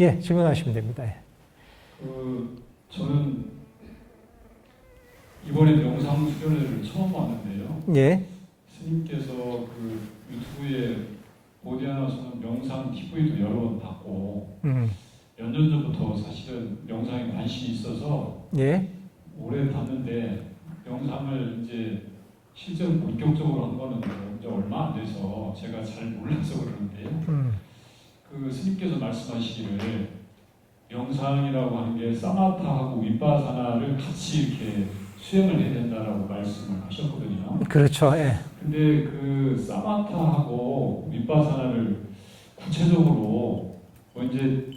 예, 질문하시면 됩니다. 예. 그 저는 이번에 명상 수련회를 처음 왔는데요. 예, 스님께서 그 유튜브에 오디아나서는 명상 TV도 여러 번 봤고 음, 몇년 전부터 사실은 명상에 관심이 있어서 예, 오래 봤는데 명상을 이제 실제로 본격적으로 한 거는 이제 얼마 안 돼서 제가 잘 몰라서 그러는데요. 음, 그 스님께서 말씀하시기를 명상이라고 하는 게 사마타하고 윗바사나를 같이 이렇게 수행을 해야 된다라고 말씀을 하셨거든요. 그렇죠. 예, 근데 그 사마타하고 윗바사나를 구체적으로 뭐 이제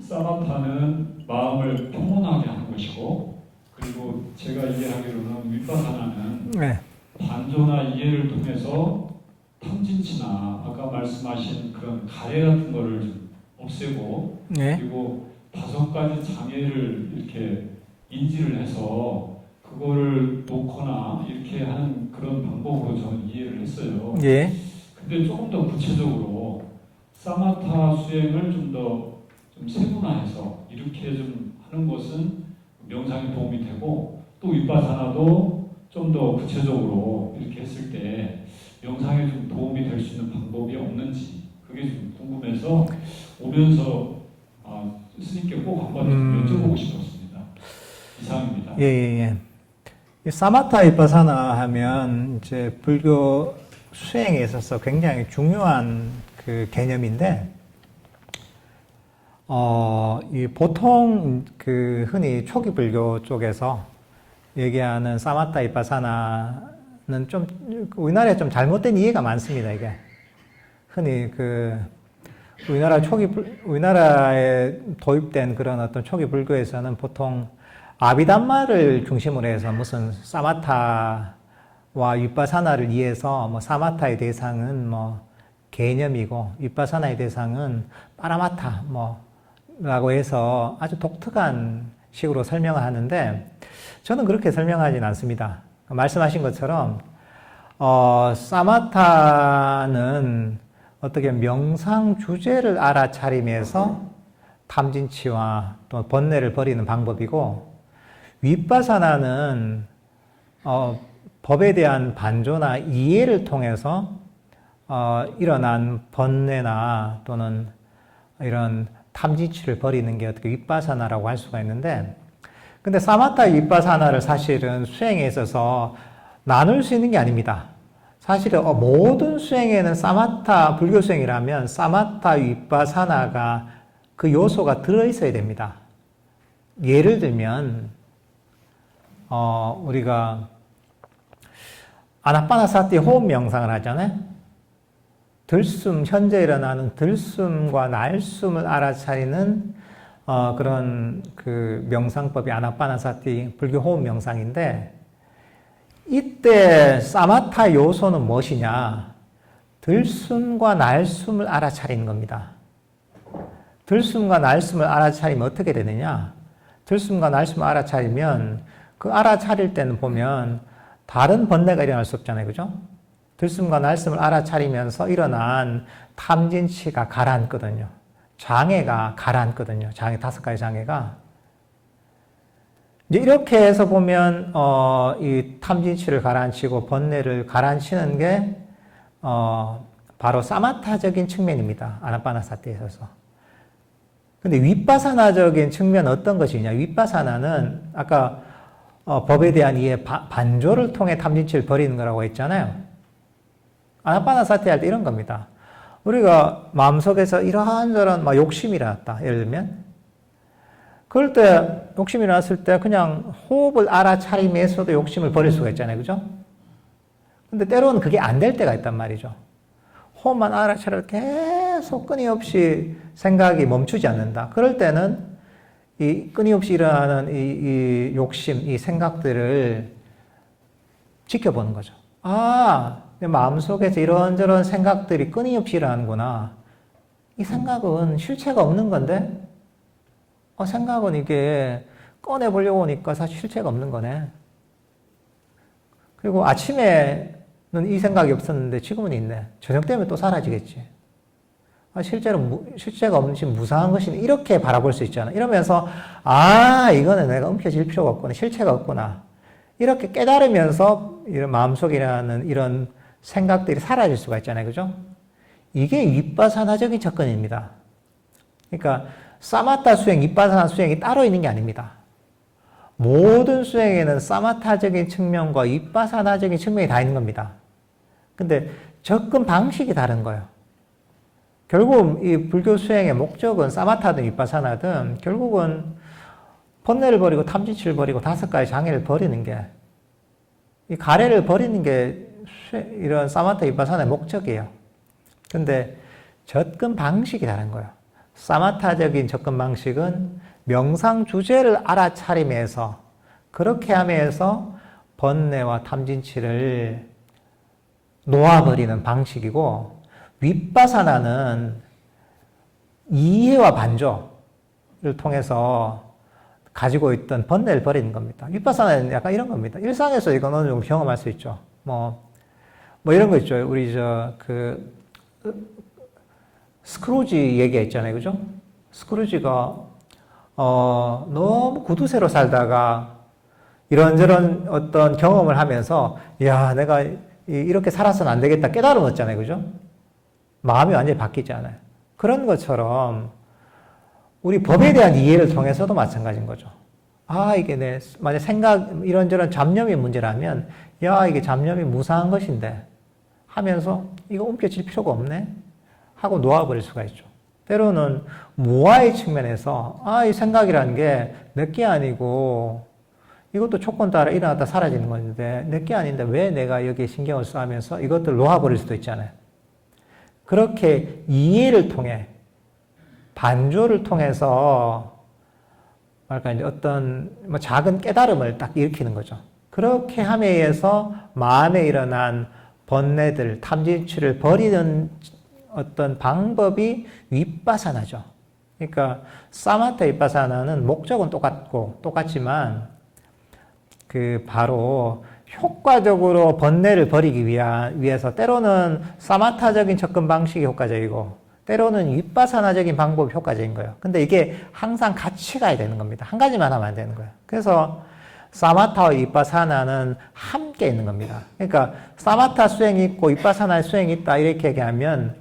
사마타는 마음을 평온하게 하는 것이고 그리고 제가 이해하기로는 윗바사나는 예, 반조나 이해를 통해서 탐진치나 아까 말씀하신 그런 가래 같은 거를 좀 없애고 예, 그리고 다섯 가지 장애를 이렇게 인지를 해서 그거를 놓거나 이렇게 하는 그런 방법으로 저는 이해를 했어요. 예, 근데 조금 더 구체적으로 사마타 수행을 좀 더 좀 세분화해서 이렇게 좀 하는 것은 명상에 도움이 되고 또 윗바사나도 좀 더 구체적으로 이렇게 했을 때 명상에 좀 도움이 될 수 있는 방법이 없는지 그게 좀 궁금해서 오면서 아, 스님께 꼭 한번 음. 여쭤보고 싶었습니다. 이상입니다. 예, 예, 예. 이 사마타 이파사나 하면 이제 불교 수행에 있어서 굉장히 중요한 그 개념인데, 어, 이 보통 그 흔히 초기 불교 쪽에서 얘기하는 사마타 이파사나는 좀 우리나라에 좀 잘못된 이해가 많습니다, 이게. 흔히 그 우리나라 초기 불- 우리나라에 도입된 그런 어떤 초기 불교에서는 보통 아비담마를 중심으로 해서 무슨 사마타와 윗바사나를 이해해서 뭐 사마타의 대상은 뭐 개념이고 윗바사나의 대상은 파라마타 뭐라고 해서 아주 독특한 식으로 설명을 하는데 저는 그렇게 설명하진 않습니다. 말씀하신 것처럼 어, 사마타는 어떻게 명상 주제를 알아차림에서 탐진치와 또 번뇌를 버리는 방법이고 윗바사나는 어, 법에 대한 반조나 이해를 통해서 어, 일어난 번뇌나 또는 이런 탐진치를 버리는 게 어떻게 윗바사나라고 할 수가 있는데 근데 사마타 윗바사나를 사실은 수행에 있어서 나눌 수 있는 게 아닙니다. 사실은 어, 모든 수행에는 사마타 불교 수행이라면 사마타 윗바사나가 그 요소가 들어 있어야 됩니다. 예를 들면 어, 우리가 아나파나사티 호흡 명상을 하잖아요. 들숨 현재 일어나는 들숨과 날숨을 알아차리는 어, 그런 그 명상법이 아나파나사티 불교 호흡 명상인데 이때 사마타 요소는 무엇이냐? 들숨과 날숨을 알아차리는 겁니다. 들숨과 날숨을 알아차리면 어떻게 되느냐? 들숨과 날숨을 알아차리면 그 알아차릴 때는 보면 다른 번뇌가 일어날 수 없잖아요. 그죠? 들숨과 날숨을 알아차리면서 일어난 탐진치가 가라앉거든요. 장애가 가라앉거든요. 장애, 다섯 가지 장애가. 이제 이렇게 해서 보면, 어, 이 탐진치를 가라앉히고 번뇌를 가라앉히는 게, 어, 바로 사마타적인 측면입니다. 아나파나사티에 있어서. 근데 윗바사나적인 측면 어떤 것이냐? 윗바사나는 아까 어, 법에 대한 이해 바, 반조를 통해 탐진치를 버리는 거라고 했잖아요. 아나파나사티 할때 이런 겁니다. 우리가 마음속에서 이러한 저런 막 욕심이 일어났다. 예를 들면 그럴 때 욕심이 일어났을 때 그냥 호흡을 알아차림에서도 욕심을 버릴 수가 있잖아요. 그죠? 근데 때로는 그게 안 될 때가 있단 말이죠. 호흡만 알아차려 계속 끊임없이 생각이 멈추지 않는다. 그럴 때는 이 끊임없이 일어나는 이, 이 욕심, 이 생각들을 지켜보는 거죠. 아, 내 마음속에서 이런저런 생각들이 끊임없이 일어나는구나. 이 생각은 실체가 없는 건데, 어, 생각은 이게 꺼내보려고 하니까 사실 실체가 없는 거네. 그리고 아침에는 이 생각이 없었는데 지금은 있네. 저녁 되면 또 사라지겠지. 아, 실제로 무- 실제가 없는지 무상한 것이 이렇게 바라볼 수 있잖아. 이러면서 아 이거는 내가 움켜쥘 필요가 없구나, 실체가 없구나. 이렇게 깨달으면서 이런 마음속이라는 이런 생각들이 사라질 수가 있잖아요, 그죠? 이게 윗바사나적인 접근입니다. 그러니까 사마타 수행, 윗바사나 수행이 따로 있는 게 아닙니다. 모든 수행에는 사마타적인 측면과 윗바사나적인 측면이 다 있는 겁니다. 근데 접근 방식이 다른 거예요. 결국 이 불교 수행의 목적은 사마타든 윗바사나든 결국은 번뇌를 버리고 탐진치를 버리고 다섯 가지 장애를 버리는 게 이 가래를 버리는 게 수- 이런 사마타 윗바사나의 목적이에요. 근데 접근 방식이 다른 거예요. 사마타적인 접근 방식은 명상 주제를 알아차림에서 그렇게 하면서 번뇌와 탐진치를 놓아버리는 방식이고 윗바사나는 이해와 반조를 통해서 가지고 있던 번뇌를 버리는 겁니다. 윗바사나는 약간 이런 겁니다. 일상에서 이건 어느 정도 경험할 수 있죠. 뭐, 뭐 이런 거 있죠. 우리 저, 그, 스크루지 얘기했잖아요. 그죠? 스크루지가, 어, 너무 구두쇠로 살다가 이런저런 어떤 경험을 하면서, 야, 내가 이- 이렇게 살아서는 안 되겠다 깨달음 얻잖아요. 그죠? 마음이 완전히 바뀌지 않아요. 그런 것처럼 우리 법에 대한 이해를 통해서도 마찬가지인 거죠. 아, 이게 내, 만약 생각, 이런저런 잡념이 문제라면, 야, 이게 잡념이 무상한 것인데, 하면서, 이거 움켜쥘 필요가 없네? 하고 놓아버릴 수가 있죠. 때로는 무아의 측면에서, 아, 이 생각이라는 게 내 게 아니고, 이것도 조건 따라 일어났다 사라지는 건데, 내 게 아닌데 왜 내가 여기에 신경을 써하면서 이것들 놓아버릴 수도 있잖아요. 그렇게 이해를 통해, 반조를 통해서 뭐랄까 이제 어떤 뭐 작은 깨달음을 딱 일으키는 거죠. 그렇게 함에 의해서 마음에 일어난 번뇌들, 탐진치를 버리는 어떤 방법이 윗바사나죠. 그러니까 사마타 윗바사나는 목적은 똑같고 똑같지만 그 바로 효과적으로 번뇌를 버리기 위한 위해서 때로는 사마타적인 접근 방식이 효과적이고 때로는 윗바사나적인 방법이 효과적인 거예요. 근데 이게 항상 같이 가야 되는 겁니다. 한 가지만 하면 안 되는 거예요. 그래서 사마타와 윗바사나는 함께 있는 겁니다. 그러니까 사마타 수행이 있고 윗바사나 수행이 있다 이렇게 얘기하면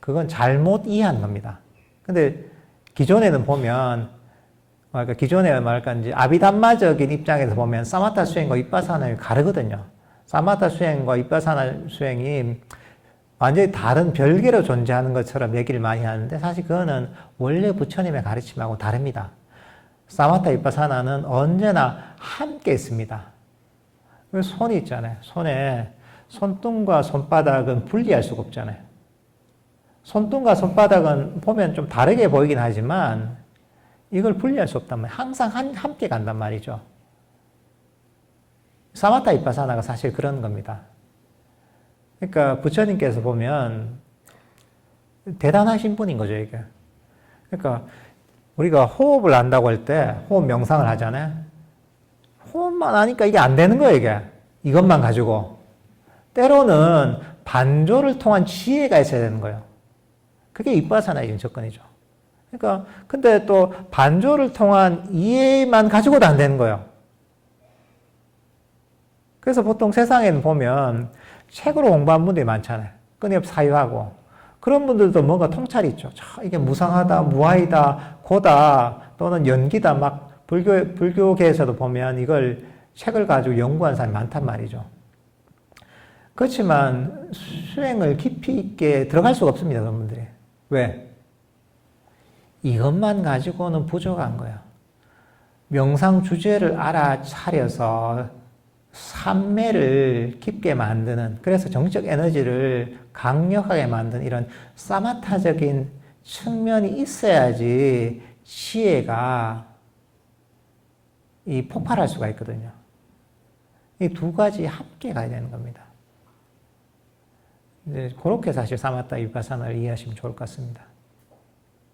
그건 잘못 이해한 겁니다. 근데 기존에는 보면 그러니까 기존에 이제 아비담마적인 입장에서 보면 사마타 수행과 윗바사나를 가르거든요. 사마타 수행과 윗바사나 수행이 완전히 다른 별개로 존재하는 것처럼 얘기를 많이 하는데 사실 그거는 원래 부처님의 가르침하고 다릅니다. 사마타 윗바사나는 언제나 함께 있습니다. 그 손이 있잖아요. 손에 손등과 손바닥은 분리할 수가 없잖아요. 손등과 손바닥은 보면 좀 다르게 보이긴 하지만 이걸 분리할 수 없단 말이에요. 항상 한, 함께 간단 말이죠. 사마타 이파사나가 사실 그런 겁니다. 그러니까 부처님께서 보면 대단하신 분인 거죠, 이게. 그러니까 우리가 호흡을 한다고 할 때 호흡 명상을 하잖아요. 호흡만 하니까 이게 안 되는 거예요, 이게. 이것만 가지고. 때로는 반조를 통한 지혜가 있어야 되는 거예요. 그게 이빠사나의 접근이죠. 그러니까 근데 또 반조를 통한 이해만 가지고도 안 되는 거예요. 그래서 보통 세상에는 보면 책으로 공부한 분들이 많잖아요. 끊임없이 사유하고. 그런 분들도 뭔가 통찰이 있죠. 자, 이게 무상하다, 무아이다, 고다, 또는 연기다, 막 불교, 불교계에서도 보면 이걸 책을 가지고 연구한 사람이 많단 말이죠. 그렇지만 수행을 깊이 있게 들어갈 수가 없습니다, 그런 분들이. 왜? 이것만 가지고는 부족한 거예요. 명상 주제를 알아차려서 삼매를 깊게 만드는, 그래서 정적 에너지를 강력하게 만드는 이런 사마타적인 측면이 있어야지 지혜가 이 폭발할 수가 있거든요. 이 두 가지 함께 가야 되는 겁니다. 이제 그렇게 사실 사마타 위파사나를 이해하시면 좋을 것 같습니다.